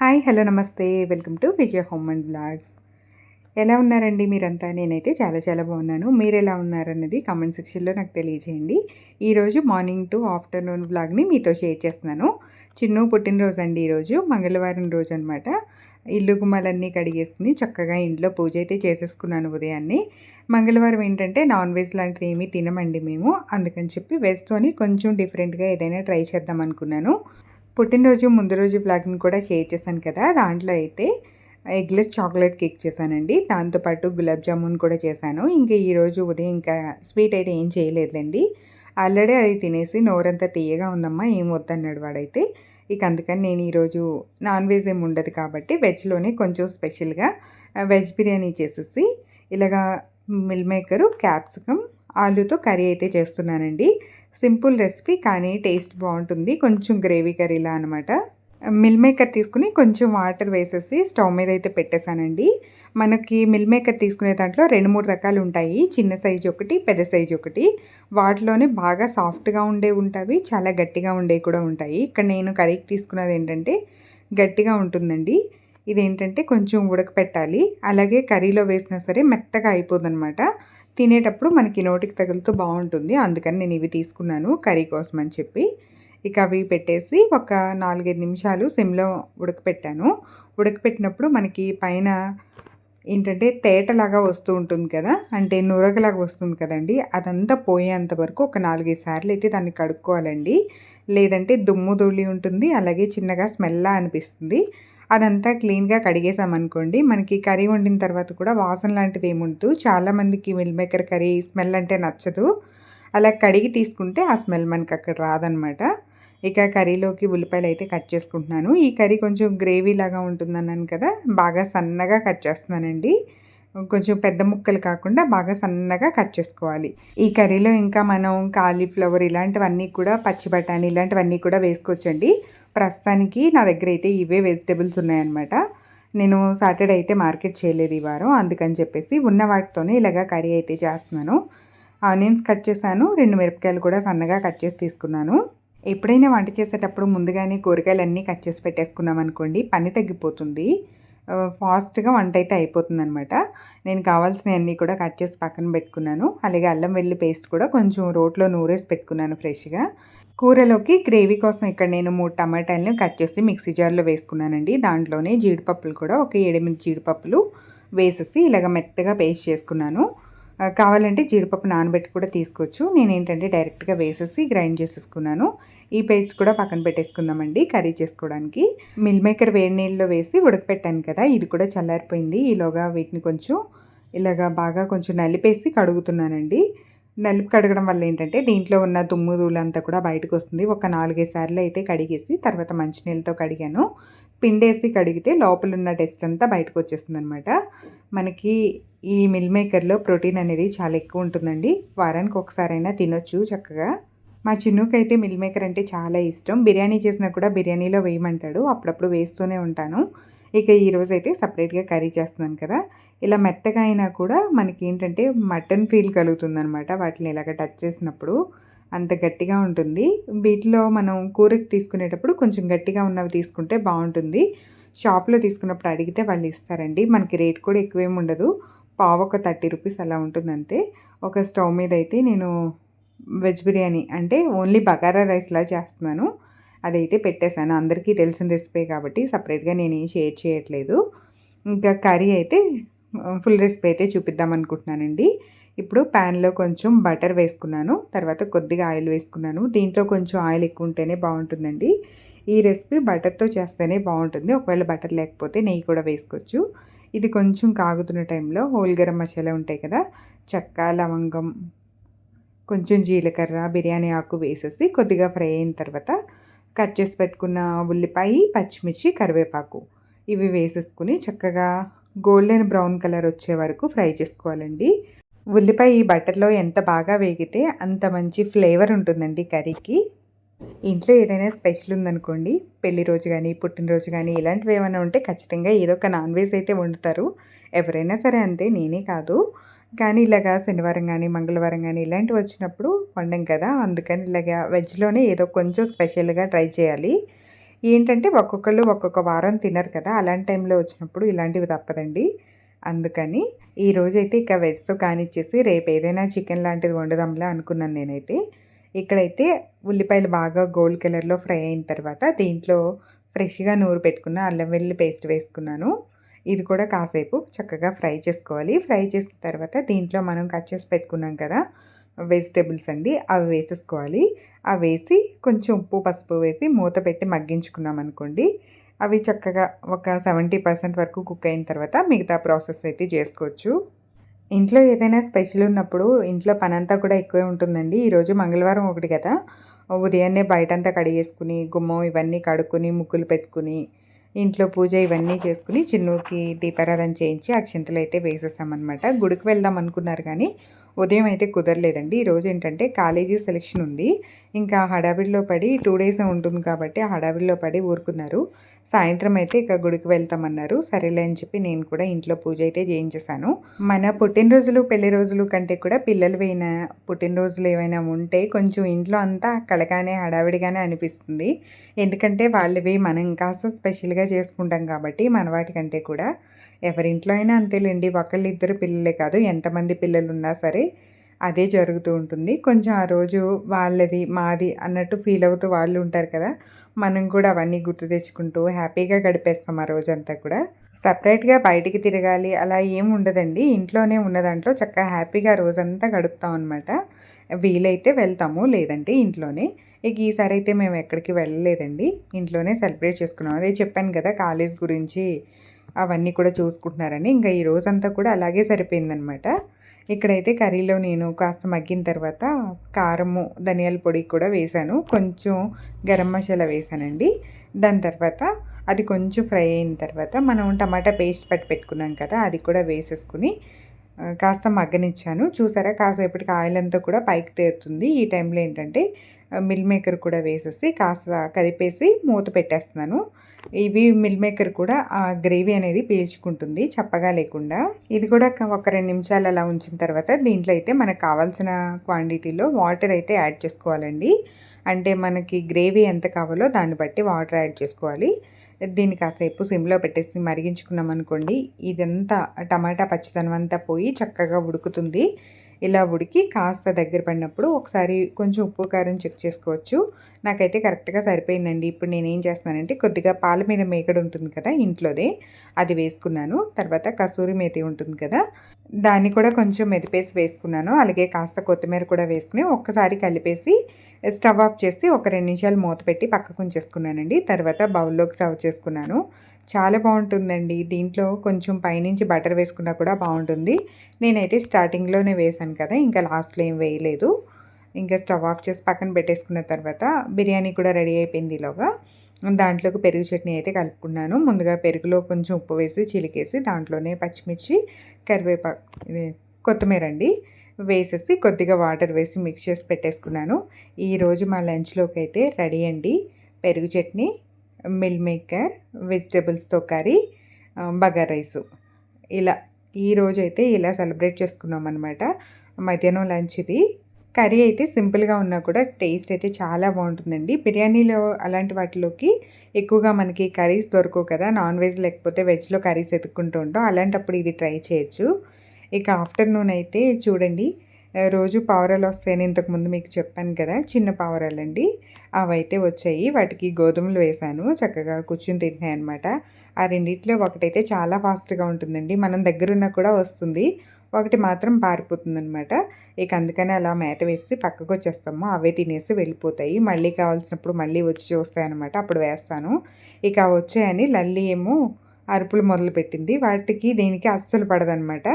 Hi hello నమస్తే. Welcome to Vijaya home and blogs. ఎలా ఉన్నారండి మీరంతా? నేనైతే చాలా చాలా బాగున్నాను. మీరు ఎలా ఉన్నారన్నది కామెంట్ సెక్షన్లో నాకు తెలియజేయండి. ఈరోజు మార్నింగ్ టు ఆఫ్టర్నూన్ బ్లాగ్ని మీతో షేర్ చేస్తున్నాను. చిన్ను పుట్టినరోజు అండి ఈరోజు. మంగళవారం రోజు అనమాట ఇల్లు గుమ్మలన్నీ కడిగేసుకుని చక్కగా ఇంట్లో పూజ అయితే చేసేసుకున్నాను ఉదయాన్నే. మంగళవారం ఏంటంటే నాన్ వెజ్ లాంటిది ఏమీ తినమండి మేము. అందుకని చెప్పి వెజ్తోని కొంచెం డిఫరెంట్గా ఏదైనా ట్రై చేద్దాం అనుకున్నాను. పుట్టినరోజు ముందు రోజు బ్లాగ్ని కూడా షేర్ చేశాను కదా! దాంట్లో అయితే ఎగ్లెస్ చాక్లెట్ కేక్ చేశానండి. దాంతోపాటు గులాబ్ జామున్ కూడా చేశాను. ఇంకా ఈరోజు ఉదయం ఇంకా స్వీట్ అయితే ఏం చేయలేదులేండి. ఆల్రెడీ అది తినేసి నోరంతా తీయగా ఉందమ్మా ఏం వద్దన్నాడు వాడైతే. ఇక అందుకని నేను ఈరోజు నాన్ వెజ్ ఏమి ఉండదు కాబట్టి వెజ్లోనే కొంచెం స్పెషల్గా వెజ్ బిర్యానీ చేసేసి ఇలాగా మిల్ మేకరు క్యాప్సికమ్ ఆలుతో కర్రీ అయితే చేస్తున్నానండి. సింపుల్ రెసిపీ కానీ టేస్ట్ బాగుంటుంది. కొంచెం గ్రేవీ కర్రీలా అనమాట మిల్ మేకర్ తీసుకుని కొంచెం వాటర్ వేసేసి స్టవ్ మీద అయితే పెట్టేశానండి. మనకి మిల్ మేకర్ తీసుకునే దాంట్లో రెండు మూడు రకాలు ఉంటాయి. చిన్న సైజు ఒకటి పెద్ద సైజు ఒకటి. వాటిలోనే బాగా సాఫ్ట్గా ఉండే ఉంటాయి చాలా గట్టిగా ఉండేవి కూడా ఉంటాయి. ఇక్కడ నేను కర్రీకి తీసుకున్నది ఏంటంటే గట్టిగా ఉంటుందండి. ఇదేంటంటే కొంచెం ఉడకపెట్టాలి. అలాగే కర్రీలో వేసినా సరే మెత్తగా అయిపోదన్నమాట. తినేటప్పుడు మనకి నోటికి తగులుతూ బాగుంటుంది. అందుకని నేను ఇవి తీసుకున్నాను కర్రీ కోసం అని చెప్పి. ఇక అవి పెట్టేసి ఒక నాలుగైదు నిమిషాలు సిమ్లో ఉడకపెట్టాను. ఉడకపెట్టినప్పుడు మనకి పైన ఏంటంటే తేటలాగా వస్తూ ఉంటుంది కదా? అంటే నురగలాగా వస్తుంది కదండి. అదంతా పోయేంత వరకు ఒక నాలుగైదు సార్లు అయితే దాన్ని కడుక్కోవాలండి. లేదంటే దుమ్ము ధూళి ఉంటుంది. అలాగే చిన్నగా స్మెల్లా అనిపిస్తుంది. అదంతా క్లీన్గా కడిగేసామనుకోండి మనకి కర్రీ వండిన తర్వాత కూడా వాసన లాంటిది ఏముండదు. చాలామందికి మిల్ మేకర్ కర్రీ స్మెల్ అంటే నచ్చదు. అలా కడిగి తీసుకుంటే ఆ స్మెల్ మనకి అక్కడ రాదనమాట. ఇక కర్రీలోకి ఉల్లిపాయలు అయితే కట్ చేసుకుంటున్నాను. ఈ కర్రీ కొంచెం గ్రేవీ లాగా ఉంటుందన్నాను కదా బాగా సన్నగా కట్ చేస్తున్నానండి. కొంచెం పెద్ద ముక్కలు కాకుండా బాగా సన్నగా కట్ చేసుకోవాలి. ఈ కర్రీలో ఇంకా మనం కాలీఫ్లవర్ ఇలాంటివన్నీ కూడా పచ్చి బఠానీ ఇలాంటివన్నీ కూడా వేసుకోవచ్చండి. ప్రస్తుతానికి నా దగ్గర అయితే ఇవే వెజిటేబుల్స్ ఉన్నాయన్నమాట. నేను సాటర్డే అయితే మార్కెట్ చేయలేదు ఈ వారం అందుకని చెప్పేసి ఉన్న వాటితోనే ఇలాగా కర్రీ అయితే చేస్తున్నాను. ఆనియన్స్ కట్ చేశాను రెండు మిరపకాయలు కూడా సన్నగా కట్ చేసి తీసుకున్నాను. ఎప్పుడైనా వంట చేసేటప్పుడు ముందుగానే కూరగాయలు అన్నీ కట్ చేసి పెట్టేసుకున్నాం అనుకోండి పని తగ్గిపోతుంది. ఫాస్ట్గా వంట అయితే అయిపోతుంది అనమాట నేను కావాల్సినవన్నీ కూడా కట్ చేసి పక్కన పెట్టుకున్నాను. అలాగే అల్లం వెల్లి పేస్ట్ కూడా కొంచెం రోట్లో నూరేసి పెట్టుకున్నాను ఫ్రెష్గా. కూరలోకి గ్రేవీ కోసం ఇక్కడ నేను మూడు టమాటాలను కట్ చేసి మిక్సీ జార్లో వేసుకున్నానండి. దాంట్లోనే జీడిపప్పులు కూడా ఒక ఏడెనిమిది జీడిపప్పులు వేసేసి ఇలాగ మెత్తగా పేస్ట్ చేసుకున్నాను. కావాలంటే జీడిపప్పు నానబెట్టి కూడా తీసుకోవచ్చు. నేను ఏంటంటే డైరెక్ట్గా వేసేసి గ్రైండ్ చేసేసుకున్నాను. ఈ పేస్ట్ కూడా పక్కన పెట్టేసుకుందామండి కర్రీ చేసుకోవడానికి. మిల్ మేకర్ వేడి నీళ్ళలో వేసి ఉడకపెట్టాను కదా ఇది కూడా చల్లారిపోయింది. ఈలోగా వీటిని కొంచెం ఇలాగా బాగా కొంచెం నలిపేసి కడుగుతున్నానండి. నలిపి కడగడం వల్ల ఏంటంటే దీంట్లో ఉన్న దుమ్ము అంతా కూడా బయటకు వస్తుంది. ఒక నాలుగైదు సార్లు అయితే కడిగేసి తర్వాత మంచినీళ్ళతో కడిగాను. పిండేసి కడిగితే లోపల ఉన్న టెస్ట్ అంతా బయటకు వచ్చేస్తుంది అనమాట మనకి ఈ మిల్ మేకర్లో ప్రోటీన్ అనేది చాలా ఎక్కువ ఉంటుందండి. వారానికి ఒకసారైనా తినొచ్చు చక్కగా. మా చిన్నుకైతే మిల్ మేకర్ అంటే చాలా ఇష్టం. బిర్యానీ చేసినా కూడా బిర్యానీలో వేయమంటాడు. అప్పుడప్పుడు వేస్తూనే ఉంటాను. ఇక ఈరోజు అయితే సపరేట్గా కర్రీ చేస్తున్నాను కదా. ఇలా మెత్తగా అయినా కూడా మనకి ఏంటంటే మటన్ ఫీల్ కలుగుతుంది అనమాట వాటిని ఇలాగ టచ్ చేసినప్పుడు. అంత గట్టిగా ఉంటుంది. వీటిలో మనం కూరకి తీసుకునేటప్పుడు కొంచెం గట్టిగా ఉన్నవి తీసుకుంటే బాగుంటుంది. షాప్లో తీసుకున్నప్పుడు అడిగితే వాళ్ళు ఇస్తారండి. మనకి రేట్ కూడా ఎక్కువేమి ఉండదు. పావు ఒక థర్టీ రూపీస్ అలా ఉంటుంది అంతే ఒక స్టవ్ మీద అయితే నేను వెజ్ బిర్యానీ అంటే ఓన్లీ బగారా రైస్లా చేస్తున్నాను. అదైతే పెట్టేశాను. అందరికీ తెలిసిన రెసిపీ కాబట్టి సపరేట్గా నేను ఏం షేర్ చేయట్లేదు. ఇంకా కర్రీ అయితే ఫుల్ రెసిపీ అయితే చూపిద్దాం అనుకుంటున్నానండి. ఇప్పుడు ప్యాన్లో కొంచెం బటర్ వేసుకున్నాను తర్వాత కొద్దిగా ఆయిల్ వేసుకున్నాను. దీంట్లో కొంచెం ఆయిల్ ఎక్కువ ఉంటేనే బాగుంటుందండి. ఈ రెసిపీ బటర్తో చేస్తేనే బాగుంటుంది. ఒకవేళ బటర్ లేకపోతే నెయ్యి కూడా వేసుకోవచ్చు. ఇది కొంచెం కాగుతున్న టైంలో హోల్ గరం మసాలా ఉంటాయి కదా చెక్క లవంగం కొంచెం జీలకర్ర బిర్యానీ ఆకు వేసేసి కొద్దిగా ఫ్రై అయిన తర్వాత కట్ చేసి పెట్టుకున్న ఉల్లిపాయ పచ్చిమిర్చి కరివేపాకు ఇవి వేసేసుకుని చక్కగా గోల్డెన్ బ్రౌన్ కలర్ వచ్చే వరకు ఫ్రై చేసుకోవాలండి. ఉల్లిపాయ ఈ బటర్లో ఎంత బాగా వేగితే అంత మంచి ఫ్లేవర్ ఉంటుందండి కర్రీకి. ఇంట్లో ఏదైనా స్పెషల్ ఉందనుకోండి పెళ్ళి రోజు కానీ పుట్టినరోజు కానీ ఇలాంటివి ఏమైనా ఉంటే ఖచ్చితంగా ఏదో ఒక నాన్ వెజ్ అయితే వండుతారు. ఎవరైనా సరే అంతే నేనే కాదు. కానీ ఇలాగా శనివారం కానీ మంగళవారం కానీ ఇలాంటివి వచ్చినప్పుడు వండం కదా అందుకని ఇలాగా వెజ్లోనే ఏదో కొంచెం స్పెషల్గా ట్రై చేయాలి. ఏంటంటే ఒక్కొక్కళ్ళు ఒక్కొక్క వారం తినరు కదా అలాంటి టైంలో వచ్చినప్పుడు ఇలాంటివి తప్పదండి. అందుకని ఈరోజైతే ఇక వెజ్తో కానిచ్చేసి రేపు ఏదైనా చికెన్ లాంటిది వండుదాంలే అనుకున్నాను నేనైతే. ఇక్కడైతే ఉల్లిపాయలు బాగా గోల్డ్ కలర్లో ఫ్రై అయిన తర్వాత దీంట్లో ఫ్రెష్గా నూరు పెట్టుకున్న అల్లం వెల్లుల్లి పేస్ట్ వేసుకున్నాను. ఇది కూడా కాసేపు చక్కగా ఫ్రై చేసుకోవాలి. ఫ్రై చేసిన తర్వాత దీంట్లో మనం కట్ చేసి పెట్టుకున్నాం కదా వెజిటేబుల్స్ అండి అవి వేసేసుకోవాలి. అవి వేసి కొంచెం ఉప్పు పసుపు వేసి మూత పెట్టి మగ్గించుకున్నాం అనుకోండి అవి చక్కగా ఒక సెవెంటీ పర్సెంట్ వరకు కుక్ అయిన తర్వాత మిగతా ప్రాసెస్ అయితే చేసుకోవచ్చు. ఇంట్లో ఏదైనా స్పెషల్ ఉన్నప్పుడు ఇంట్లో పనంతా కూడా ఎక్కువే ఉంటుందండి. ఈరోజు మంగళవారం ఒకటి కదా. ఉదయాన్నే బయటంతా కడిగేసుకుని గుమ్మం ఇవన్నీ కడుక్కుని ముగ్గులు పెట్టుకుని ఇంట్లో పూజ ఇవన్నీ చేసుకుని చిన్నుకి దీపారాధన చేయించి అక్షంతలు అయితే వేసేసామన్నమాట. గుడికి వెళ్దాం అనుకున్నారు కానీ ఉదయం అయితే కుదరలేదండి. ఈరోజు ఏంటంటే కాలేజీ సెలెక్షన్ ఉంది. ఇంకా హడావిడిలో పడి టూ డేస్ ఉంటుంది కాబట్టి హడావిడిలో పడి ఊరుకున్నారు. సాయంత్రం అయితే ఇక గుడికి వెళ్తామన్నారు. సరేలే అని చెప్పి నేను కూడా ఇంట్లో పూజ అయితే చేయించేశాను. మన పుట్టినరోజులు పెళ్ళి రోజులు కంటే కూడా పిల్లలు పోయిన పుట్టినరోజులు ఏమైనా ఉంటే కొంచెం ఇంట్లో అంతా అక్కడగానే హడావిడిగానే అనిపిస్తుంది. ఎందుకంటే వాళ్ళవి మనం కాస్త స్పెషల్గా చేసుకుంటాం కాబట్టి మన వాటికంటే కూడా ఎవరింట్లో అయినా అంతేలేండి. ఒకళ్ళు ఇద్దరు పిల్లలే కాదు. ఎంతమంది పిల్లలు ఉన్నా సరే అదే జరుగుతూ ఉంటుంది. కొంచెం ఆ రోజు వాళ్ళది మాది అన్నట్టు ఫీల్ అవుతూ వాళ్ళు ఉంటారు కదా మనం కూడా అవన్నీ గుర్తు తెచ్చుకుంటూ హ్యాపీగా గడిపేస్తాం ఆ రోజంతా కూడా. సపరేట్గా బయటికి తిరగాలి అలా ఏం ఉండదండి. ఇంట్లోనే ఉన్న దాంట్లో చక్కగా హ్యాపీగా రోజంతా గడుపుతాం అనమాట వీలైతే వెళ్తాము లేదంటే ఇంట్లోనే. ఇక ఈసారి అయితే మేము ఎక్కడికి వెళ్ళలేదండి. ఇంట్లోనే సెలబ్రేట్ చేసుకున్నాం. అదే చెప్పాను కదా కాలేజ్ గురించి అవన్నీ కూడా చూసుకుంటున్నారని. ఇంకా ఈ రోజంతా కూడా అలాగే సరిపోయిందనమాట ఇక్కడైతే కర్రీలో నేను కాస్త మగ్గిన తర్వాత కారము ధనియాల పొడి కూడా వేశాను. కొంచెం గరం మసాలా వేసానండి దాని తర్వాత అది కొంచెం ఫ్రై అయిన తర్వాత మనం టమాటా పేస్ట్ పట్టి పెట్టుకున్నాం కదా అది కూడా వేసేసుకుని కాస్త మగ్గనిచ్చాను. చూసారా కాసేపటికి ఆయిల్ అంతా కూడా పైకి తేరుతుంది. ఈ టైంలో ఏంటంటే మిల్ మేకర్ కూడా వేసేసి కాస్త కదిపేసి మూత పెట్టేస్తున్నాను. ఇవి మిల్ మేకర్ కూడా ఆ గ్రేవీ అనేది పీల్చుకుంటుంది చప్పగా లేకుండా. ఇది కూడా ఒక రెండు నిమిషాలు అలా ఉంచిన తర్వాత దీంట్లో అయితే మనకు కావాల్సిన క్వాంటిటీలో వాటర్ అయితే యాడ్ చేసుకోవాలండి. అంటే మనకి గ్రేవీ ఎంత కావాలో దాన్ని బట్టి వాటర్ యాడ్ చేసుకోవాలి. దీన్ని కాసేపు సిమ్లో పెట్టేసి మరిగించుకున్నాం అనుకోండి ఇదంతా టమాటా పచ్చితనం అంతా పోయి చక్కగా ఉడుకుతుంది. ఇలా ఉడికి కాస్త దగ్గర పడినప్పుడు ఒకసారి కొంచెం ఉప్పు కారం చెక్ చేసుకోవచ్చు. నాకైతే కరెక్ట్గా సరిపోయిందండి. ఇప్పుడు నేను ఏం చేస్తున్నానంటే కొద్దిగా పాల మీద మేకడు ఉంటుంది కదా ఇంట్లోదే అది వేసుకున్నాను. తర్వాత కసూరి మేతి ఉంటుంది కదా దాన్ని కూడా కొంచెం మెదిపేసి వేసుకున్నాను. అలాగే కాస్త కొత్తిమీర కూడా వేసుకుని ఒక్కసారి కలిపేసి స్టవ్ ఆఫ్ చేసి ఒక రెండు నిమిషాలు మూత పెట్టి పక్కకు ఉంచేసుకున్నానండి. తర్వాత బౌల్లోకి సర్వ్ చేసుకున్నాను. చాలా బాగుంటుందండి. దీంట్లో కొంచెం పైనుంచి బటర్ వేసుకున్నా కూడా బాగుంటుంది. నేనైతే స్టార్టింగ్లోనే వేసాను కదా ఇంకా లాస్ట్లో ఏం వేయలేదు. ఇంకా స్టవ్ ఆఫ్ చేసి పక్కన పెట్టేసుకున్న తర్వాత బిర్యానీ కూడా రెడీ అయిపోయింది ఇలాగా దాంట్లోకి పెరుగు చట్నీ అయితే కలుపుకున్నాను. ముందుగా పెరుగులో కొంచెం ఉప్పు వేసి చిలికేసి దాంట్లోనే పచ్చిమిర్చి కరివేపాకు కొత్తిమీర అండి వేసేసి కొద్దిగా వాటర్ వేసి మిక్స్ చేసి పెట్టేసుకున్నాను. ఈరోజు మా లంచ్లోకి అయితే రెడీ అండి పెరుగు చట్నీ. మిల్ మేకర్ వెజిటేబుల్స్తో కర్రీ బగార్ రైసు. ఇలా ఈ అయితే ఇలా సెలబ్రేట్ చేసుకున్నాం అనమాట మధ్యాహ్నం లంచ్ ఇది. కర్రీ అయితే సింపుల్గా ఉన్నా కూడా టేస్ట్ అయితే చాలా బాగుంటుందండి. బిర్యానీలో అలాంటి వాటిలోకి ఎక్కువగా మనకి కర్రీస్ దొరకవు కదా. నాన్ వెజ్ లేకపోతే వెజ్లో కర్రీస్ ఎత్తుక్కుంటూ ఉంటాం. అలాంటప్పుడు ఇది ట్రై చేయొచ్చు. ఇక ఆఫ్టర్నూన్ అయితే చూడండి. రోజు పావురాలు వస్తాయని ఇంతకుముందు మీకు చెప్పాను కదా చిన్న పావురాలండి. అవైతే వచ్చాయి. వాటికి గోధుమలు వేశాను. చక్కగా కూర్చుని తింటున్నాయి అనమాట ఆ రెండిట్లో ఒకటైతే చాలా ఫాస్ట్గా ఉంటుందండి. మనం దగ్గరున్నా కూడా వస్తుంది. ఒకటి మాత్రం పారిపోతుంది అనమాట ఇక అందుకని అలా మేత వేసి పక్కకు వచ్చేస్తాము. అవే తినేసి వెళ్ళిపోతాయి. మళ్ళీ కావాల్సినప్పుడు మళ్ళీ వచ్చి చూస్తాయి అనమాట అప్పుడు వేస్తాను. ఇక వచ్చాయని లల్లి ఏమో అరుపులు మొదలుపెట్టింది. వాటికి దీనికి అస్సలు పడదనమాట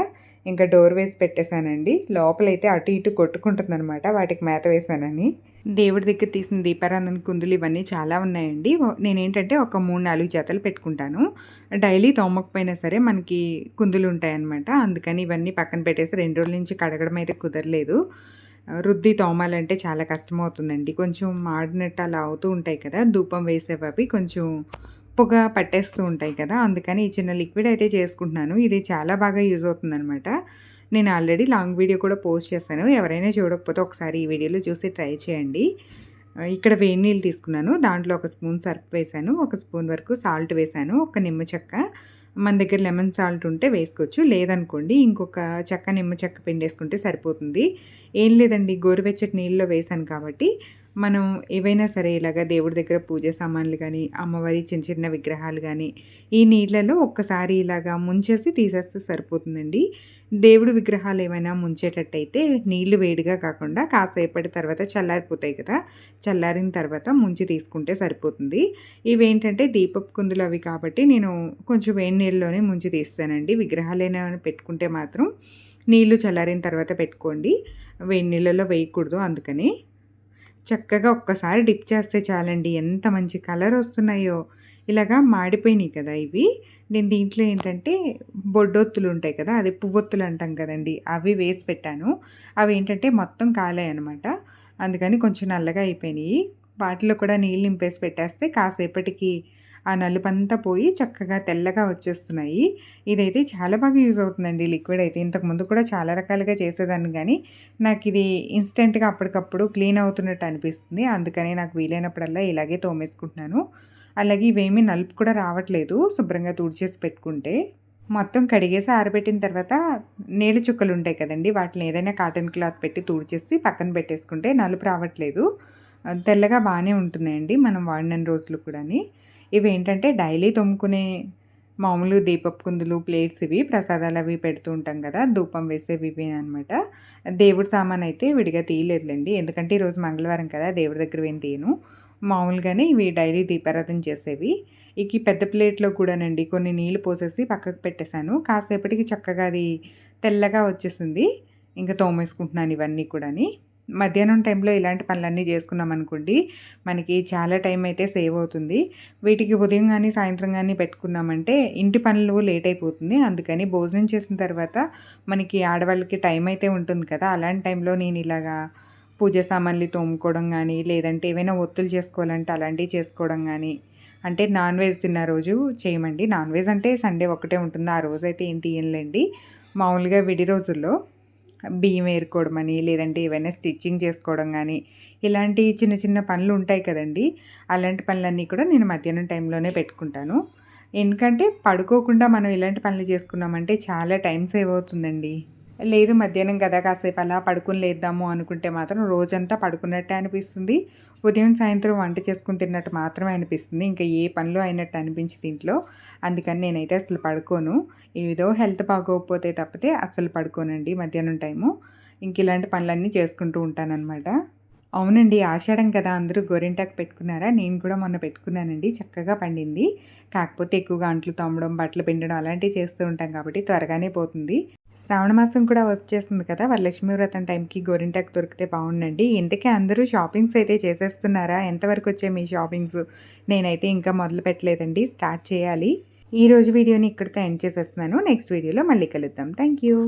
ఇంకా డోర్ వేసి పెట్టేశానండి. లోపలైతే అటు ఇటు కొట్టుకుంటుందనమాట వాటికి మేత వేశానని. దేవుడి దగ్గర తీసిన దీపారాధన కుందులు ఇవన్నీ చాలా ఉన్నాయండి. నేనేంటంటే ఒక మూడు నాలుగు జతలు పెట్టుకుంటాను. డైలీ తోమకపోయినా సరే మనకి కుందులు ఉంటాయన్నమాట. అందుకని ఇవన్నీ పక్కన పెట్టేసి రెండు రోజుల నుంచి కడగడం అయితే కుదరలేదు. రుద్ది తోమాలంటే చాలా కష్టమవుతుందండి. కొంచెం మాడినట్టు అలా అవుతూ ఉంటాయి కదా ధూపం వేసేవి కొంచెం పొగ పట్టేస్తూ ఉంటాయి కదా అందుకని ఈ చిన్న లిక్విడ్ అయితే చేసుకుంటున్నాను. ఇది చాలా బాగా యూజ్ అవుతుందనమాట నేను ఆల్రెడీ లాంగ్ వీడియో కూడా పోస్ట్ చేశాను. ఎవరైనా చూడకపోతే ఒకసారి ఈ వీడియోలో చూసి ట్రై చేయండి. ఇక్కడ వేడి నీళ్ళు తీసుకున్నాను. దాంట్లో ఒక స్పూన్ సర్ఫ్ వేశాను. ఒక స్పూన్ వరకు సాల్ట్ వేసాను ఒక నిమ్మ చెక్క. మన దగ్గర లెమన్ సాల్ట్ ఉంటే వేసుకోవచ్చు. లేదనుకోండి ఇంకొక చెక్క నిమ్మ చెక్క పిండేసుకుంటే సరిపోతుంది. ఏం లేదండి గోరువెచ్చటి నీళ్ళలో వేసాను కాబట్టి మనం ఏవైనా సరే ఇలాగ దేవుడి దగ్గర పూజ సామాన్లు కానీ అమ్మవారి చిన్న చిన్న విగ్రహాలు కానీ ఈ నీళ్ళలో ఒక్కసారి ఇలాగా ముంచేసి తీసేస్తే సరిపోతుందండి. దేవుడి విగ్రహాలు ఏమైనా ముంచేటట్టయితే నీళ్ళు వేడిగా కాకుండా కాసేపటి తర్వాత చల్లారిపోతాయి కదా చల్లారిన తర్వాత ముంచి తీసుకుంటే సరిపోతుంది. ఇవేంటంటే దీపపు కుందులు అవి కాబట్టి నేను కొంచెం వేడి నీళ్ళలోనే ముంచి తీస్తానండి. విగ్రహాలు ఏమైనా పెట్టుకుంటే మాత్రం నీళ్ళు చల్లారిన తర్వాత పెట్టుకోండి. వేడి నీళ్ళలో వేయకూడదు అందుకని. చక్కగా ఒక్కసారి డిప్ చేస్తే చాలండి. ఎంత మంచి కలర్ వస్తున్నాయో. ఇలాగా మాడిపోయినాయి కదా ఇవి. నేను దీంట్లో ఏంటంటే బొడ్డొత్తులు ఉంటాయి కదా అది పువ్వొత్తులు అంటాం కదండి. అవి వేసి పెట్టాను. అవి ఏంటంటే మొత్తం కాలాయి అనమాట అందుకని కొంచెం నల్లగా అయిపోయినాయి. వాటిలో కూడా నీళ్ళు నింపేసి పెట్టేస్తే కాసేపటికి ఆ నలుపంతా పోయి చక్కగా తెల్లగా వచ్చేస్తున్నాయి. ఇదైతే చాలా బాగా యూజ్ అవుతుందండి లిక్విడ్ అయితే. ఇంతకుముందు కూడా చాలా రకాలుగా చేసేదాన్ని కానీ నాకు ఇది ఇన్స్టెంట్గా అప్పటికప్పుడు క్లీన్ అవుతున్నట్టు అనిపిస్తుంది. అందుకని నాకు వీలైనప్పుడల్లా ఇలాగే తోమేసుకుంటున్నాను. అలాగే ఇవేమీ నలుపు కూడా రావట్లేదు. శుభ్రంగా తుడిచేసి పెట్టుకుంటే మొత్తం కడిగేసి ఆరబెట్టిన తర్వాత నీళ్ళ చుక్కలు ఉంటాయి కదండి వాటిని ఏదైనా కాటన్ క్లాత్ పెట్టి తుడిచేసి పక్కన పెట్టేసుకుంటే నలుపు రావట్లేదు. తెల్లగా బాగానే ఉంటున్నాయండి మనం వాడిన రోజులు కూడాని. ఇవి ఏంటంటే డైలీ తోముకునే మామూలు దీపపు కుందులు ప్లేట్స్ ఇవి ప్రసాదాలు అవి పెడుతూ ఉంటాం కదా ధూపం వేసేవి ఇవి అనమాట దేవుడి సామాన్ అయితే విడిగా తీయలేదులేండి. ఎందుకంటే ఈరోజు మంగళవారం కదా దేవుడి దగ్గర ఏం తీయను. మామూలుగానే ఇవి డైలీ దీపారాధన చేసేవి. ఇక పెద్ద ప్లేట్లో కూడానండి కొన్ని నీళ్ళు పోసేసి పక్కకు పెట్టేశాను. కాసేపటికి చక్కగా అది తెల్లగా వచ్చేసింది. ఇంకా తోమేసుకుంటున్నాను ఇవన్నీ కూడాని. మధ్యాహ్నం టైంలో ఇలాంటి పనులన్నీ చేసుకున్నాం అనుకోండి మనకి చాలా టైం అయితే సేవ్ అవుతుంది. వీటికి ఉదయం కానీ సాయంత్రం కానీ పెట్టుకున్నామంటే ఇంటి పనులు లేట్ అయిపోతుంది. అందుకని భోజనం చేసిన తర్వాత మనకి ఆడవాళ్ళకి టైం అయితే ఉంటుంది కదా. అలాంటి టైంలో నేను ఇలాగా పూజ సామాన్లు తోముకోవడం కానీ లేదంటే ఏవైనా ఒత్తులు చేసుకోవాలంటే అలాంటివి చేసుకోవడం కానీ అంటే నాన్ వెజ్ తిన్న రోజు చేయమండి. నాన్ వెజ్ అంటే సండే ఒకటే ఉంటుంది. ఆ రోజు అయితే ఏం తీయలేండి మామూలుగా విడి రోజుల్లో బియ్యం ఏరుకోవడం అని లేదంటే ఏవైనా స్టిచ్చింగ్ చేసుకోవడం కానీ ఇలాంటి చిన్న చిన్న పనులు ఉంటాయి కదండి. అలాంటి పనులన్నీ కూడా నేను మధ్యాహ్నం టైంలోనే పెట్టుకుంటాను. ఎందుకంటే పడుకోకుండా మనం ఇలాంటి పనులు చేసుకున్నామంటే చాలా టైం సేవ్ అవుతుందండి. లేదు మధ్యాహ్నం కదా కాసేపు అలా పడుకుని లేద్దాము అనుకుంటే మాత్రం రోజంతా పడుకున్నట్టే అనిపిస్తుంది. ఉదయం సాయంత్రం వంట చేసుకుని తిన్నట్టు మాత్రమే అనిపిస్తుంది. ఇంకా ఏ పనులు అయినట్టు అనిపించి దీంట్లో. అందుకని నేనైతే అసలు పడుకోను. ఏదో హెల్త్ బాగోకపోతే తప్పితే అసలు పడుకోనండి మధ్యాహ్నం టైము. ఇంక ఇలాంటి పనులన్నీ చేసుకుంటూ ఉంటానన్నమాట. అవునండి ఆషాఢం కదా అందరూ గోరింటాకు పెట్టుకున్నారా? నేను కూడా మొన్న పెట్టుకున్నానండి చక్కగా పండింది. కాకపోతే ఎక్కువగా అంట్లు తోమడం బట్టలు పిండడం అలాంటివి చేస్తూ ఉంటాం కాబట్టి త్వరగానే పోతుంది. శ్రావణ మాసం కూడా వచ్చేస్తుంది కదా వరలక్ష్మి వ్రతం టైంకి గోరింటాకు దొరికితే బాగుండండి. ఇంతకీ అందరూ షాపింగ్స్ అయితే చేసేస్తున్నారా? ఎంతవరకు వచ్చాయి మీ షాపింగ్స్? నేనైతే ఇంకా మొదలు పెట్టలేదండి స్టార్ట్ చేయాలి. ఈ రోజు వీడియోని ఇక్కడితో ఎండ్ చేసేస్తున్నాను. నెక్స్ట్ వీడియోలో మళ్ళీ కలుద్దాం. Thank you